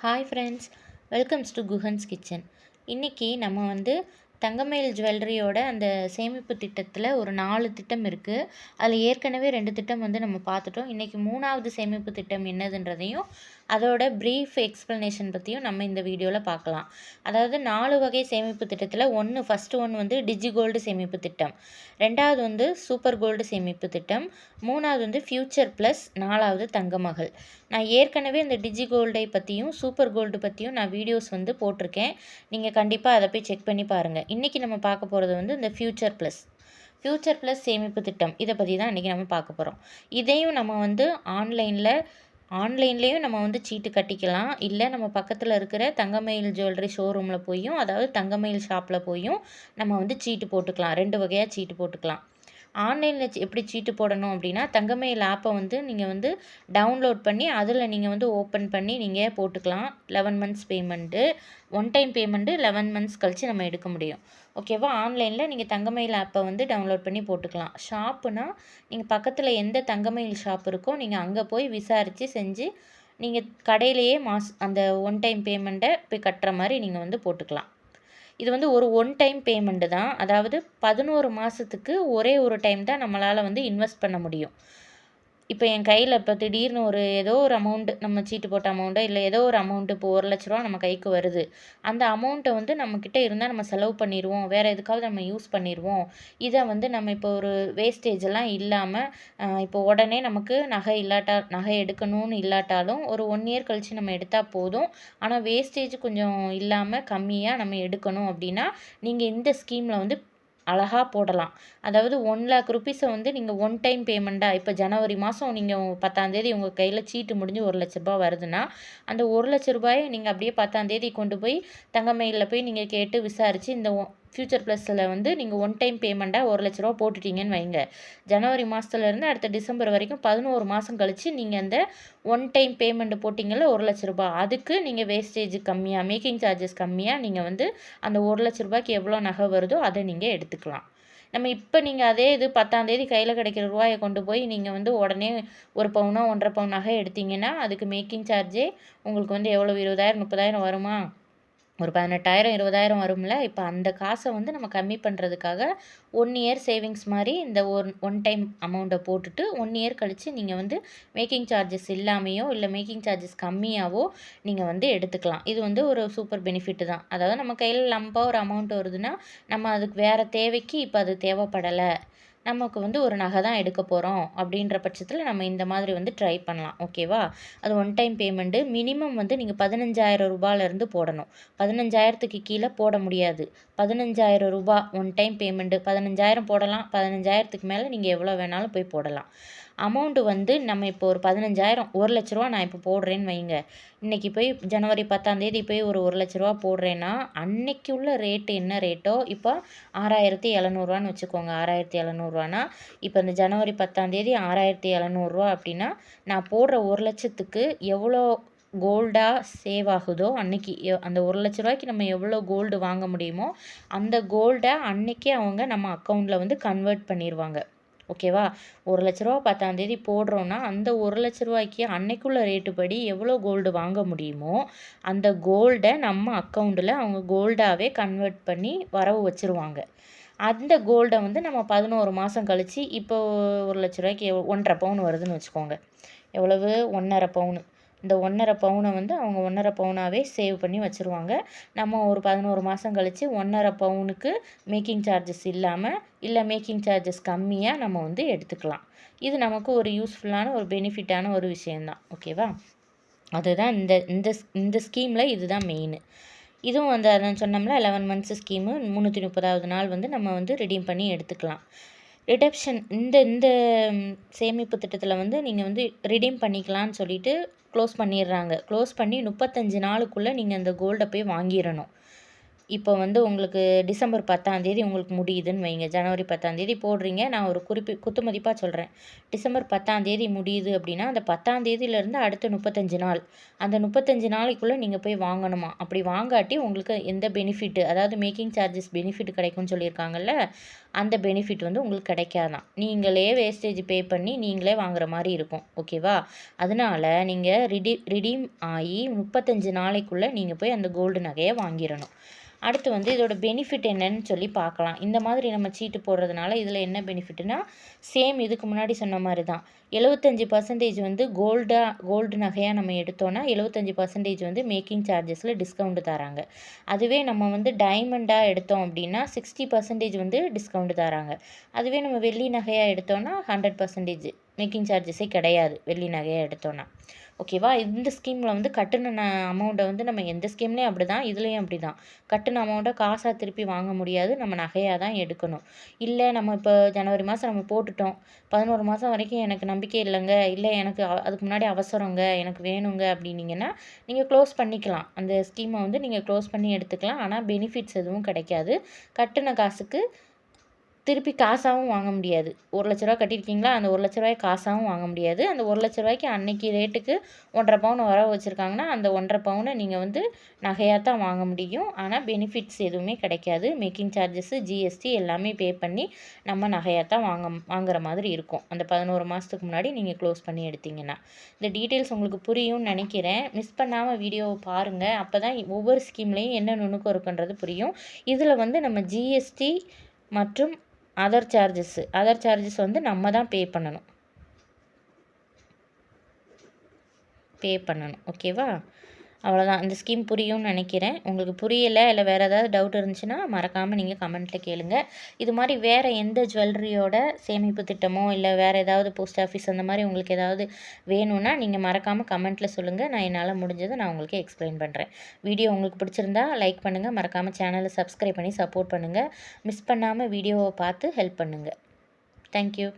Hi friends welcomes to Guhan's kitchen இன்றைக்கி நம்ம வந்து தங்கமயில் ஜுவல்லரியோட அந்த சேமிப்பு திட்டத்தில் ஒரு நாலு திட்டம் இருக்குது அதில் ஏற்கனவே ரெண்டு திட்டம் வந்து நம்ம பார்த்துட்டோம். இன்றைக்கி மூணாவது சேமிப்பு திட்டம் என்னதுன்றதையும் அதோட ப்ரீஃப் எக்ஸ்ப்ளனேஷன் பற்றியும் நம்ம இந்த வீடியோவில் பார்க்கலாம். அதாவது நாலு வகை சேமிப்பு திட்டத்தில் ஒன்று ஃபஸ்ட்டு ஒன்று வந்து டிஜி கோல்டு சேமிப்பு திட்டம். ரெண்டாவது வந்து சூப்பர் கோல்டு சேமிப்பு திட்டம். மூணாவது வந்து ஃப்யூச்சர் ப்ளஸ் நாலாவது தங்கமகள். நான் ஏற்கனவே இந்த டிஜி கோல்டை பற்றியும் சூப்பர் கோல்டு பற்றியும் நான் வீடியோஸ் வந்து போட்டிருக்கேன். நீங்கள் கண்டிப்பாக அதை போய் செக் பண்ணி பாருங்கள் இன்றைக்கி நம்ம பார்க்க போகிறது வந்து இந்த ஃப்யூச்சர் ப்ளஸ் ஃப்யூச்சர் ப்ளஸ் சேமிப்பு திட்டம். இதை பற்றி தான் இன்றைக்கி நம்ம பார்க்க போகிறோம் இதையும் நம்ம வந்து ஆன்லைனில் ஆன்லைன்லேயும் நம்ம வந்து சீட்டு கட்டிக்கலாம். இல்லை நம்ம பக்கத்தில் இருக்கிற தங்கமயில் ஜுவல்லரி ஷோரூமில் போயும் அதாவது தங்கமயில் ஷாப்பில் போயும் நம்ம வந்து சீட்டு போட்டுக்கலாம். ரெண்டு வகையாக சீட்டு போட்டுக்கலாம். ஆன்லைனில் எப்படி சீட்டு போடணும் அப்படின்னா தங்கமயில் ஆப்பை வந்து நீங்கள் வந்து டவுன்லோட் பண்ணி அதில் நீங்கள் வந்து ஓப்பன் பண்ணி நீங்கள் போட்டுக்கலாம். Eleven months payment one time payment eleven months கழித்து நம்ம எடுக்க முடியும். ஓகேவா ஆன்லைனில் நீங்கள் தங்கமயில் ஆப்பை வந்து டவுன்லோட் பண்ணி போட்டுக்கலாம். ஷாப்புனா நீங்கள் பக்கத்தில் எந்த தங்கமயில் ஷாப் இருக்கோ நீங்கள் அங்கே போய் விசாரித்து செஞ்சு நீங்கள் கடையிலேயே மாஸ் அந்த ஒன் டைம் பேமெண்ட்டை போய் கட்டுற மாதிரி நீங்கள் வந்து போட்டுக்கலாம். இது வந்து ஒரு ஒன் டைம் பேமெண்ட்டு தான். அதாவது பதினோரு மாதத்துக்கு ஒரே ஒரு டைம் தான் நம்மளால் வந்து இன்வெஸ்ட் பண்ண முடியும். இப்போ என் கையில் இப்போ திடீர்னு ஒரு ஏதோ ஒரு அமௌண்ட்டு நம்ம சீட்டு போட்ட அமௌண்ட்டோ இல்லை ஏதோ ஒரு அமௌண்ட்டு இப்போ ஒரு லட்ச ரூபா நம்ம கைக்கு வருது. அந்த அமௌண்ட்டை வந்து நம்மக்கிட்ட இருந்தால் நம்ம செலவு பண்ணிடுவோம் வேறு எதுக்காவது நம்ம யூஸ் பண்ணிடுவோம் இதை வந்து நம்ம இப்போ ஒரு வேஸ்டேஜ் எல்லாம் இல்லாமல் இப்போ உடனே நமக்கு நகை இல்லாட்டா நகை எடுக்கணும்னு இல்லாட்டாலும் ஒரு ஒன் இயர் கழித்து நம்ம எடுத்தால் போதும். ஆனால் வேஸ்டேஜ் கொஞ்சம் இல்லாமல் கம்மியாக நம்ம எடுக்கணும் அப்படின்னா நீங்கள் இந்த ஸ்கீமில் வந்து அழகாக போடலாம். அதாவது ஒன் லேக் ருபீஸை வந்து நீங்கள் ஒன் டைம் பேமெண்ட்டாக இப்போ ஜனவரி மாதம் நீங்கள் பத்தாந்தேதி உங்கள் கையில் சீட்டு முடிஞ்சு ஒரு லட்ச ரூபா வருதுன்னா அந்த ஒரு லட்ச ரூபாயை நீங்கள் அப்படியே பத்தாந்தேதி கொண்டு போய் தங்கமயிலில் போய் நீங்கள் கேட்டு விசாரித்து இந்த ஃப்யூச்சர் ப்ளஸில் வந்து நீங்கள் ஒன் டைம் பேமெண்ட்டாக ஒரு லட்ச ரூபா போட்டுட்டீங்கன்னு வைங்க. ஜனவரி மாதத்துலேருந்து அடுத்த டிசம்பர் வரைக்கும் பதினோரு மாதம் கழித்து நீங்கள் அந்த ஒன் டைம் பேமெண்ட் போட்டிங்கள்ல ஒரு லட்ச ரூபா அதுக்கு நீங்கள் வேஸ்டேஜ் கம்மியாக மேக்கிங் சார்ஜஸ் கம்மியாக நீங்கள் வந்து அந்த ஒரு லட்ச ரூபாய்க்கு எவ்வளோ நகை வருதோ அதை நீங்கள் எடுத்துக்கலாம். நம்ம இப்போ நீங்கள் அதே இது பத்தாந்தேதி கையில் கிடைக்கிற ரூபாயை கொண்டு போய் நீங்கள் வந்து உடனே ஒரு பவுனோ ஒன்றரை பவுன் நகை எடுத்தீங்கன்னா அதுக்கு மேக்கிங் சார்ஜே உங்களுக்கு வந்து எவ்வளோ இருபதாயிரம் முப்பதாயிரம் வருமா? ஒரு பதினெட்டாயிரம் இருபதாயிரம் வரும்ல? இப்போ அந்த காசை வந்து நம்ம கம்மி பண்ணுறதுக்காக ஒன் இயர் சேவிங்ஸ் மாதிரி இந்த ஒன் ஒன் டைம் அமௌண்ட்டை போட்டுட்டு ஒன் இயர் கழித்து நீங்கள் வந்து மேக்கிங் சார்ஜஸ் இல்லாமையோ இல்லை மேக்கிங் சார்ஜஸ் கம்மியாகவோ நீங்கள் வந்து எடுத்துக்கலாம். இது வந்து ஒரு சூப்பர் பெனிஃபிட் தான். அதாவது நம்ம கையில் லம்பாக ஒரு அமௌண்ட் வருதுன்னா நம்ம அதுக்கு வேறு தேவைக்கு இப்போ அது தேவைப்படலை. நமக்கு வந்து ஒரு நகை தான் எடுக்க போகிறோம் அப்படின்ற பட்சத்தில் நம்ம இந்த மாதிரி வந்து ட்ரை பண்ணலாம். ஓகேவா அது ஒன் டைம் பேமெண்ட்டு மினிமம் வந்து நீங்கள் பதினஞ்சாயிரம் ரூபாயிலேருந்து போடணும். பதினஞ்சாயிரத்துக்கு கீழே போட முடியாது. பதினஞ்சாயிரம் ரூபா ஒன் டைம் பேமெண்ட்டு பதினஞ்சாயிரம் போடலாம். பதினஞ்சாயிரத்துக்கு மேலே நீங்கள் எவ்வளோ வேணாலும் போய் போடலாம். அமௌண்ட்டு வந்து நம்ம இப்போ ஒரு பதினஞ்சாயிரம் ஒரு லட்ச ரூபா நான் இப்போ போடுறேன்னு வைங்க. இன்றைக்கி போய் ஜனவரி பத்தாந்தேதி போய் ஒரு ஒரு லட்ச ரூபா போடுறேன்னா அன்னைக்கு உள்ள ரேட்டு என்ன ரேட்டோ இப்போ ஆறாயிரத்தி எழுநூறுவான்னு வச்சுக்கோங்க. ஆறாயிரத்தி எழுநூறுவானா இப்போ இந்த ஜனவரி பத்தாந்தேதி ஆறாயிரத்தி எழுநூறுவா அப்படின்னா நான் போடுற ஒரு லட்சத்துக்கு எவ்வளோ கோல்டாக சேவ் ஆகுதோ அன்னைக்கு அந்த ஒரு லட்ச ரூபாய்க்கு நம்ம எவ்வளோ கோல்டு வாங்க முடியுமோ அந்த கோல்டை அன்னைக்கே அவங்க நம்ம அக்கௌண்ட்டில் வந்து கன்வெர்ட் பண்ணிடுவாங்க ஓகேவா? ஒரு லட்ச ரூபா பத்தாந்தேதி போடுறோன்னா அந்த ஒரு லட்ச ரூபாய்க்கு அன்னைக்குள்ள ரேட்டு படி எவ்வளோ கோல்டு வாங்க முடியுமோ அந்த கோல்டை நம்ம அக்கௌண்ட்டில் அவங்க கோல்டாகவே கன்வெர்ட் பண்ணி வரவு வச்சுருவாங்க. அந்த கோல்டை வந்து நம்ம பதினோரு மாதம் கழித்து இப்போ ஒரு லட்ச ரூபாய்க்கு ஒன்றரை பவுன் வருதுன்னு வச்சுக்கோங்க. எவ்வளவு? ஒன்றரை பவுனு இந்த ஒன்றரை பவுனை வந்து அவங்க ஒன்றரை பவுனாகவே சேவ் பண்ணி வச்சுருவாங்க. நம்ம ஒரு பதினோரு மாதம் கழித்து ஒன்றரை பவுனுக்கு மேக்கிங் சார்ஜஸ் இல்லாமல் இல்லை மேக்கிங் சார்ஜஸ் கம்மியாக நம்ம வந்து எடுத்துக்கலாம். இது நமக்கு ஒரு யூஸ்ஃபுல்லான ஒரு பெனிஃபிட்டான ஒரு விஷயந்தான் ஓகேவா அதுதான் இந்த இந்த இந்த ஸ்கீமில் இதுதான் மெயின் இதுவும் வந்து அதான் சொன்னோம்ல லெவன் மந்த்ஸ் ஸ்கீமு முந்நூற்றி முப்பதாவது நாள் வந்து நம்ம வந்து ரிடீம் பண்ணி எடுத்துக்கலாம். ரிடப்ஷன் இந்த இந்த சேமிப்பு திட்டத்தில் வந்து நீங்கள் வந்து ரிடீம் பண்ணிக்கலான்னு சொல்லிட்டு க்ளோஸ் பண்ணிடுறாங்க. க்ளோஸ் பண்ணி முப்பத்தஞ்சு நாளுக்குள்ளே நீங்கள் அந்த கோல்டை போய் வாங்கிடணும். இப்போ வந்து உங்களுக்கு டிசம்பர் பத்தாந்தேதி உங்களுக்கு முடியுதுன்னு வைங்க. ஜனவரி பத்தாந்தேதி போடுறீங்க. நான் ஒரு குறிப்பி குத்துமதிப்பாக சொல்கிறேன் டிசம்பர் பத்தாந்தேதி முடியுது அப்படின்னா அந்த பத்தாந்தேதியிலேருந்து அடுத்த முப்பத்தஞ்சு நாள். அந்த முப்பத்தஞ்சு நாளைக்குள்ளே நீங்கள் போய் வாங்கணுமா? அப்படி வாங்காட்டி உங்களுக்கு எந்த பெனிஃபிட்டு அதாவது மேக்கிங் சார்ஜஸ் பெனிஃபிட் கிடைக்கும்னு சொல்லியிருக்காங்கல்ல அந்த பெனிஃபிட் வந்து உங்களுக்கு கிடைக்காதான். நீங்களே வேஸ்டேஜ் பே பண்ணி நீங்களே வாங்குற மாதிரி இருக்கும். ஓகேவா? அதனால் நீங்கள் ரிடி ரிடீம் ஆகி முப்பத்தஞ்சு நாளைக்குள்ளே நீங்கள் போய் அந்த கோல்டு நகையை வாங்கிடணும். அடுத்து வந்து இதோட பெனிஃபிட் என்னன்னு சொல்லி பார்க்கலாம். இந்த மாதிரி நம்ம சீட்டு போடுறதுனால இதில் என்ன பெனிஃபிட்னா சேம் இதுக்கு முன்னாடி சொன்ன மாதிரி தான் எழுபத்தஞ்சி பர்சன்டேஜ் வந்து கோல்டாக கோல்டு நகையாக நம்ம எடுத்தோன்னா எழுபத்தஞ்சி பர்சன்டேஜ் வந்து மேக்கிங் சார்ஜஸில் டிஸ்கவுண்ட் தராங்க. அதுவே நம்ம வந்து டைமண்டாக எடுத்தோம் அப்படின்னா சிக்ஸ்டி பர்சன்டேஜ் வந்து டிஸ்கவுண்ட் தராங்க. அதுவே நம்ம வெள்ளி நகையாக எடுத்தோன்னா ஹண்ட்ரட் பர்சன்டேஜ் மேக்கிங் சார்ஜஸே கிடையாது வெள்ளி நகையாக எடுத்தோன்னா ஓகேவா இந்த ஸ்கீமில் வந்து கட்டின அமௌண்ட்டை வந்து நம்ம எந்த ஸ்கீம்லேயும் அப்படி தான் இதுலேயும் அப்படி தான் கட்டின அமௌண்ட்டை காசாக திருப்பி வாங்க முடியாது நம்ம நகையாக தான் எடுக்கணும். இல்லை நம்ம இப்போ ஜனவரி மாதம் நம்ம போட்டுட்டோம். பதினோரு மாதம் வரைக்கும் எனக்கு நம்பிக்கை நம்பிக்கை இல்லைங்க. இல்லை எனக்கு அதுக்கு முன்னாடி அவசரங்க எனக்கு வேணுங்க அப்படின்னீங்கன்னா நீங்கள் க்ளோஸ் பண்ணிக்கலாம். அந்த ஸ்கீமை வந்து நீங்கள் க்ளோஸ் பண்ணி எடுத்துக்கலாம். ஆனால் பெனிஃபிட்ஸ் எதுவும் கிடைக்காது. கட்டின காசுக்கு திருப்பி காசாகவும் வாங்க முடியாது. ஒரு லட்ச ரூபா கட்டியிருக்கீங்களா? அந்த ஒரு லட்ச ரூபாய் காசாகவும் வாங்க முடியாது. அந்த ஒரு லட்ச ரூபாய்க்கு அன்னைக்கு ரேட்டுக்கு ஒன்றரை பவுன் வர வச்சுருக்காங்கன்னா அந்த ஒன்றரை பவுனை நீங்கள் வந்து நகையாக தான் வாங்க முடியும். ஆனால் பெனிஃபிட்ஸ் எதுவுமே கிடைக்காது. மேக்கிங் சார்ஜஸ்ஸு ஜிஎஸ்டி எல்லாமே பே பண்ணி நம்ம நகையாக தான் வாங்க வாங்குற மாதிரி இருக்கும். அந்த பதினோரு மாதத்துக்கு முன்னாடி நீங்கள் க்ளோஸ் பண்ணி எடுத்தீங்கன்னா. இந்த டீட்டெயில்ஸ் உங்களுக்கு புரியும்னு நினைக்கிறேன். மிஸ் பண்ணாமல் வீடியோவை பாருங்கள் அப்போ தான் ஒவ்வொரு ஸ்கீம்லேயும் என்ன நுணுக்கம் இருக்குன்றது புரியும். இதில் வந்து நம்ம ஜிஎஸ்டி மற்றும் அதர் சார்ஜஸ்ஸு அதர் சார்ஜஸ் வந்து நம்ம தான் பே பண்ணணும். பே பண்ணணும். ஓகேவா அவ்வளோதான் இந்த ஸ்கீம் புரியும்னு நினைக்கிறேன். உங்களுக்கு புரியலை இல்லை வேறு ஏதாவது டவுட் இருந்துச்சுன்னா மறக்காமல் நீங்கள் கமெண்ட்டில் கேளுங்க. இது மாதிரி வேறு எந்த ஜுவல்லரியோட சேமிப்பு திட்டமோ இல்லை வேறு ஏதாவது போஸ்ட் ஆஃபீஸ் அந்த மாதிரி உங்களுக்கு ஏதாவது வேணும்னா நீங்கள் மறக்காமல் கமெண்ட்டில் சொல்லுங்கள் நான் என்னால் முடிஞ்சதை நான் உங்களுக்கு எக்ஸ்பிளைன் பண்ணுறேன் வீடியோ உங்களுக்கு பிடிச்சிருந்தா லைக் பண்ணுங்கள் மறக்காமல் சேனலை சப்ஸ்கிரைப் பண்ணி சப்போர்ட் பண்ணுங்கள் மிஸ் பண்ணாமல் வீடியோவை பார்த்து ஹெல்ப் பண்ணுங்கள் தேங்க்யூ